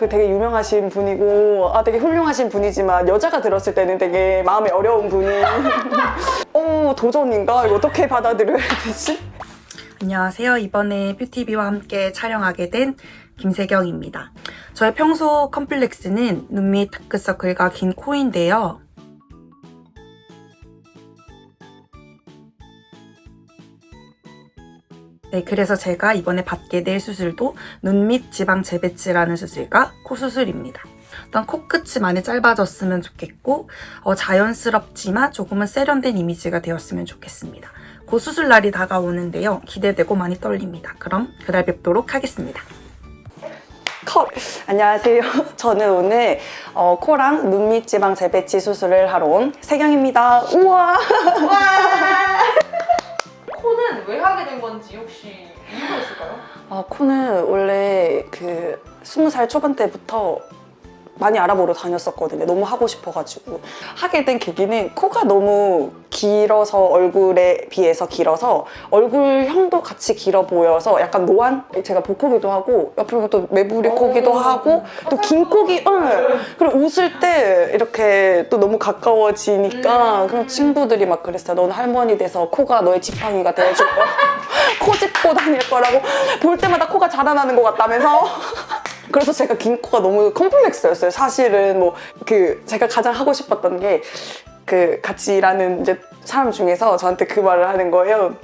그 되게 유명하신 분이고 아 되게 훌륭하신 분이지만 여자가 들었을 때는 되게 마음이 어려운 분이 어 도전인가 이거 어떻게 받아들여야 되지? 안녕하세요. 이번에 뷰티비와 함께 촬영하게 된 김세경입니다. 저의 평소 컴플렉스는 눈 밑 다크서클과 긴 코인데요. 네, 그래서 제가 이번에 받게 될 수술도 눈 밑 지방 재배치라는 수술과 코 수술입니다. 일단 코끝이 많이 짧아졌으면 좋겠고 어, 자연스럽지만 조금은 세련된 이미지가 되었으면 좋겠습니다. 곧 수술 날이 다가오는데요. 기대되고 많이 떨립니다. 그럼 그날 뵙도록 하겠습니다. 컷! 안녕하세요. 저는 오늘 어, 코랑 눈밑 지방 재배치 수술을 하러 온 세경입니다. 우와! 코는 왜 하게 된 건지 혹시 이유가 있을까요? 아, 코는 원래 그 20살 초반 때부터 많이 알아보러 다녔었거든요. 너무 하고 싶어가지고. 하게 된 계기는 코가 너무 길어서 얼굴에 비해서 길어서 얼굴형도 같이 길어 보여서 약간 노안? 제가 복코기도 하고 옆으로 또 매부리 코기도 하고 또 긴 코기, 응. 그리고 웃을 때 이렇게 또 너무 가까워지니까 그냥 친구들이 막 그랬어요. 너는 할머니 돼서 코가 너의 지팡이가 되어줄 거야. 코 짚고 다닐 거라고 볼 때마다 코가 자라나는 것 같다면서 그래서 제가 긴 코가 너무 컴플렉스였어요. 사실은 뭐 그 제가 가장 하고 싶었던 게 그 같이 일하는 이제 사람 중에서 저한테 그 말을 하는 거예요.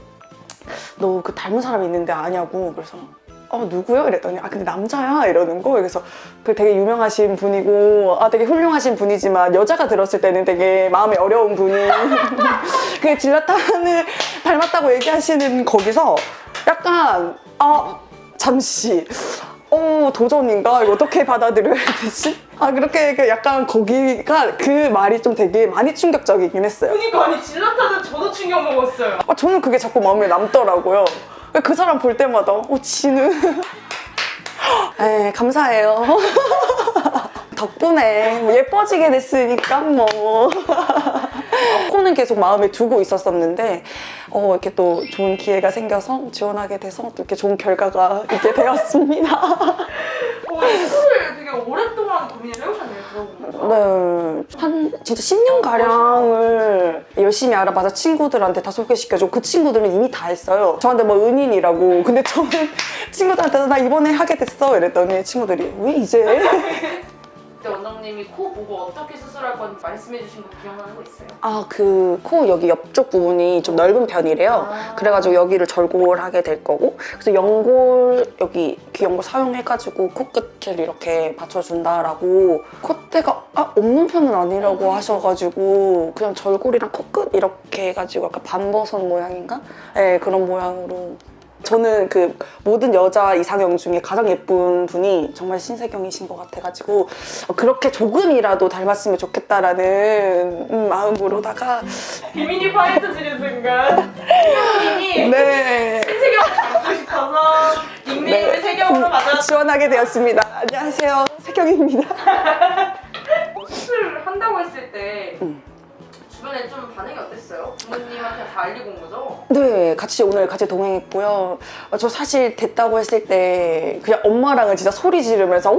너 그 닮은 사람 있는데 아냐고 그래서 어 누구요? 이랬더니 아 근데 남자야 이러는 거 그래서 그 되게 유명하신 분이고 아 되게 훌륭하신 분이지만 여자가 들었을 때는 되게 마음이 어려운 분이 그 질라탄을 닮았다고 얘기하시는 거기서 약간 아 잠시 어 도전인가 이거 어떻게 받아들여야 되지? 아 그렇게 그 약간 거기가 그 말이 좀 되게 많이 충격적이긴 했어요. 그니까 아니 질라타는 저도 충격 먹었어요. 아, 저는 그게 자꾸 마음에 남더라고요. 그 사람 볼 때마다 어 지는 에 감사해요. 덕분에 뭐 예뻐지게 됐으니까 뭐 코는 계속 마음에 두고 있었었는데 어, 이렇게 또 좋은 기회가 생겨서 지원하게 돼서 또 이렇게 좋은 결과가 있게 되었습니다. 어, 이 코를 되게 오랫동안 고민을 해오셨네요. 들어보니까. 네, 한 진짜 10년 가량을 열심히 알아봐서 친구들한테 다 소개시켜주고 그 친구들은 이미 다 했어요. 저한테 뭐 은인이라고. 근데 저는 친구들한테 나 이번에 하게 됐어 이랬더니 친구들이 왜 이제? 그때 원장님이 코 보고 어떻게 수술할 건지 말씀해 주신 거 기억나는 거 있어요? 아 그 코 여기 옆쪽 부분이 좀 넓은 편이래요. 아. 그래가지고 여기를 절골하게 될 거고 그래서 연골 여기 귀연골 사용해가지고 코끝을 이렇게 받쳐준다라고 콧대가 아, 없는 편은 아니라고 하셔가지고 그냥 절골이랑 코끝 이렇게 해가지고 약간 반버섯 모양인가? 네 그런 모양으로 저는 그 모든 여자 이상형 중에 가장 예쁜 분이 정말 신세경이신 것 같아가지고 그렇게 조금이라도 닮았으면 좋겠다라는 음, 마음으로다가 비밀이 파헤쳐지는 순간 세경님이 네 신세경을 닮고 싶어서 닉네임을 네. 세경으로 받아 지원하게 되었습니다. 안녕하세요 세경입니다. 수술을 한다고 했을 때 음. 주변에 좀 반응이 어땠어요? 부모님한테 다 알리고 온 거죠? 네, 같이 오늘 같이 동행했고요. 어, 저 사실 됐다고 했을 때 그냥 엄마랑은 진짜 소리 지르면서 와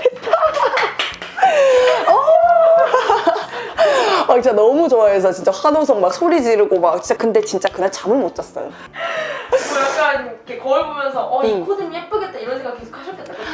됐다. 어! 아, 진짜 너무 좋아해서 진짜 환호성 막 소리 지르고 막 진짜 근데 진짜 그날 잠을 못 잤어요. 뭐 약간 이렇게 거울 보면서 어이 음. 코드는 예쁘겠다 이런 생각 계속 하셨겠다 그죠?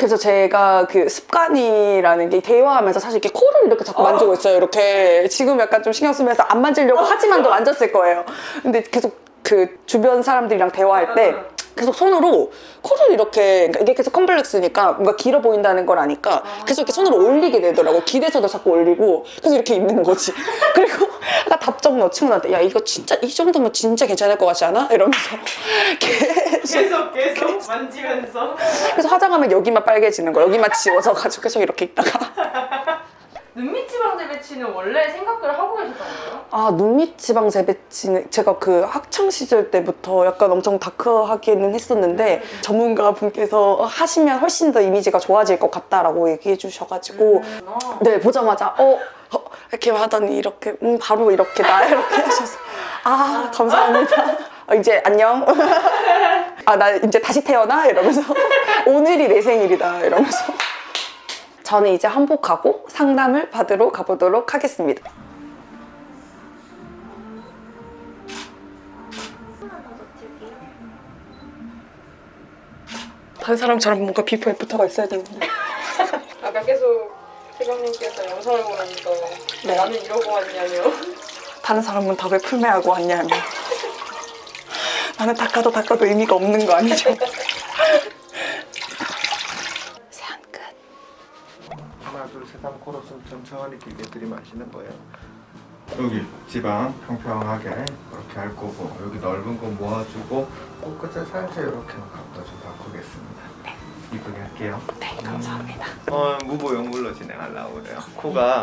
그래서 제가 그 습관이라는 게 대화하면서 사실 이렇게 코를 이렇게 자꾸 만지고 있어요. 이렇게 지금 약간 좀 신경 쓰면서 안 만지려고 하지만도 만졌을 거예요. 근데 계속 그 주변 사람들이랑 대화할 때 계속 손으로 코를 이렇게 그러니까 이게 계속 컴플렉스니까 뭔가 길어 보인다는 걸 아니까 계속 이렇게 손으로 올리게 되더라고 기대서도 자꾸 올리고 그래서 이렇게 있는 거지 그리고 아까 답정 넣 친구한테 야 이거 진짜 이 정도면 진짜 괜찮을 것 같지 않아? 이러면서 계속 계속 계속 만지면서. 그래서 화장하면 여기만 빨개지는 거 여기만 지워져 가지고 계속 이렇게 있다가. 눈밑 지방 재배치는 원래 생각을 하고 계셨던 거예요? 아 눈밑 지방 재배치는 제가 그 학창 시절 때부터 약간 엄청 다크하기는 했었는데 전문가 분께서 하시면 훨씬 더 이미지가 좋아질 것 같다라고 얘기해 주셔가지고 음, 네 보자마자 어, 어, 이렇게 하더니 이렇게 음, 바로 이렇게 나 이렇게 하셔서. 아 감사합니다. 어, 이제 안녕. 아 나 이제 다시 태어나? 이러면서. 오늘이 내 생일이다. 이러면서. 저는 이제 한복하고 상담을 받으러 가보도록 하겠습니다. 다른 사람처럼 뭔가 비포 애프터가 있어야 되는데. 아까 계속 대감님께서 영상을 보면서 네. 나는 이러고 왔냐며 다른 사람은 다 왜 풀매하고 왔냐며. 나는 닦아도 닦아도 의미가 없는 거 아니죠? 세안 끝. 하나 둘셋 하면 코로 숨 천천히 길게 들이마시는 거예요. 여기 지방 평평하게 이렇게 할 거고 여기 넓은 거 모아주고 코끝을 살짝 이렇게 바꾸겠습니다. 이쁘게 할게요. 네, 감사합니다. 어, 무보용물로 진행하려고 그래요. 코가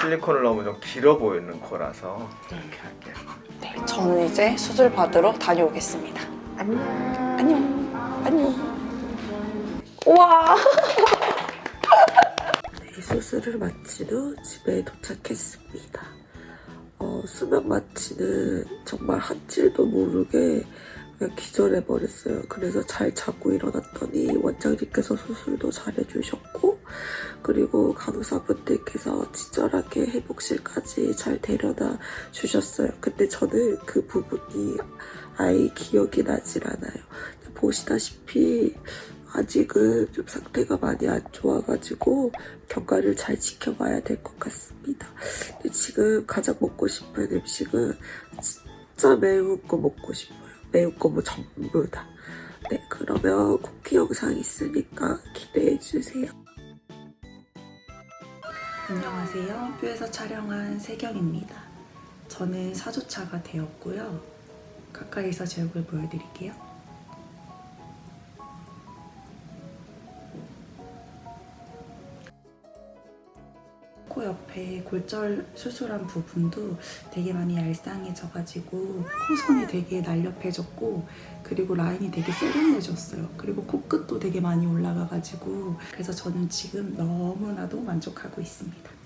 실리콘을 너무 좀 길어 보이는 코라서 이렇게 할게요. 네, 저는 이제 수술 받으러 다녀오겠습니다. 안녕. 안녕. 안녕. 우와. 네, 수술을 마치러 집에 도착했습니다. 어, 수면 마취는 정말 한질도 모르게 그냥 기절해버렸어요. 그래서 잘 자고 일어났더니 원장님께서 수술도 잘 해주셨고 그리고 간호사분들께서 친절하게 회복실까지 잘 데려다 주셨어요. 근데 저는 그 부분이 아예 기억이 나질 않아요. 보시다시피 아직은 좀 상태가 많이 안 좋아가지고 경과를 잘 지켜봐야 될 것 같습니다. 근데 지금 가장 먹고 싶은 음식은 진짜 매운 거 먹고 싶어요. 매운 거뭐 전부 다. 네, 그러면 쿠키 영상 있으니까 기대해 주세요. 안녕하세요. 뷰에서 촬영한 세경입니다. 저는 4주차가 되었고요. 가까이서 제 얼굴 보여드릴게요. 코 옆에 골절 수술한 부분도 되게 많이 얄쌍해져가지고 코선이 되게 날렵해졌고 그리고 라인이 되게 세련해졌어요. 그리고 코끝도 되게 많이 올라가가지고 그래서 저는 지금 너무나도 만족하고 있습니다.